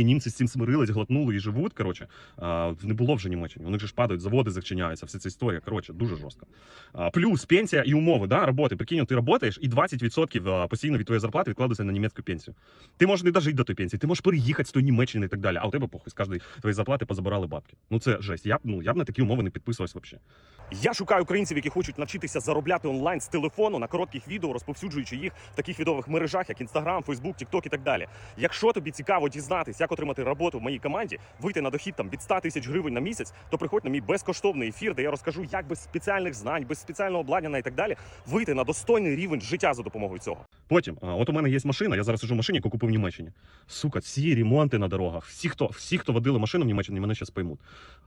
І німці з цим смирились, глотнули і живуть. Коротше, а, не було вже Німеччини. Вони ж падають, заводи зачиняються, вся ця історія. Коротше, дуже жорстко. А, плюс пенсія і умови да, роботи. Прикинь, ти працюєш і 20% постійно від твоєї зарплати відкладується на німецьку пенсію. Ти можеш не дожити до тої пенсії, ти можеш переїхати з тої Німеччини і так далі. А у тебе похуй з кожної твоєї зарплати позабирали бабки. Ну це жесть. Я б ну я б на такі умови не підписувався взагалі. Я шукаю українців, які хочуть навчитися заробляти онлайн з телефону на коротких відео, розповсюджуючи їх в таких відових мережах, як Instagram, Facebook, TikTok і так далі. Якщо тобі цікаво дізнатись, як отримати роботу в моїй команді, вийти на дохід там від 100 тисяч гривень на місяць, то приходь на мій безкоштовний ефір, де я розкажу, як без спеціальних знань, без спеціального обладнання і так далі вийти на достойний рівень життя за допомогою цього. Потім, а, от у мене є машина, я зараз сижу в машині, яку купив в Німеччині. Сука, всі ремонти на дорогах, всі, хто всі, хто водили машину в Німеччині, мене зараз поймуть.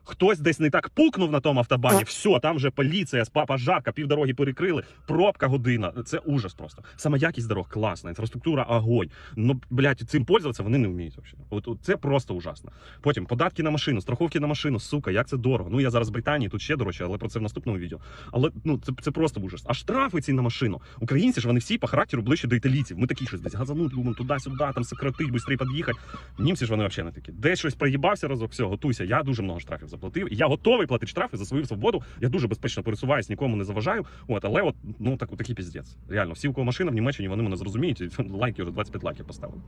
Хтось десь не так пукнув на тому автобані, все, там вже поліція, пожарка, півдороги перекрили, пробка година. Це ужас просто. Саме якість дорог класна, інфраструктура огонь. Ну, блядь, цим пользуватися вони не вміють взагалі. От, от це просто ужасно. Потім податки на машину, страховки на машину, сука, як це дорого. Ну я зараз в Британії, тут ще дорожче, але про це в наступному відео. Але ну це, це просто ужас. А штрафи ці на машину. Українці ж вони всі по характеру ближче до італійців. Ми такі щось десь газануть, любимо туди-сюди, там сократить, швидше під'їхати. Німці ж вони взагалі не такі. Десь щось проїбався разок, все, готуйся. Я дуже много штрафів заплатив. Я готовий платити штрафи за свою свободу. Я дуже безпечно пересуваюсь, нікому не заважаю. От, але от ну так, такий піздець. Реально, всі, у кого машина в Німеччині, вони мене зрозуміють. Лайки вже 25 лайків поставили.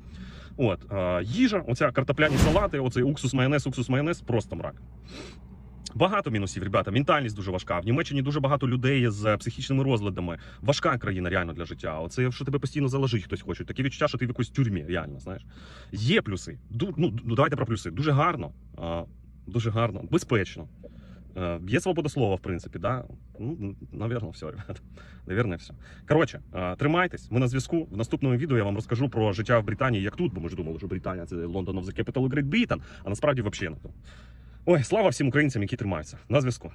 От е, їжа, оця картопляні салати, оцей уксус, майонез, уксус, майонез, просто мрак. Багато мінусів, ребята. Ментальність дуже важка. В Німеччині дуже багато людей з психічними розладами. Важка країна реально для життя. Оце що тебе постійно заложить хтось хоче. Таке відчуття, що ти в якоїсь тюрмі, реально, знаєш. Є плюси. Ду, ну, ну, давайте про плюси. Дуже гарно, а, дуже гарно, безпечно. Е, Є свобода слова, в принципі, да? Ну, навірно, все, ребята. Навірно, все. Коротше, е, тримайтесь. Ми на зв'язку. В наступному відео я вам розкажу про життя в Британії, як тут, бо ми ж думали, що Британія це London of the Capital Great Britain, а насправді взагалі не то. Ой, слава всім українцям, які тримаються. На зв'язку.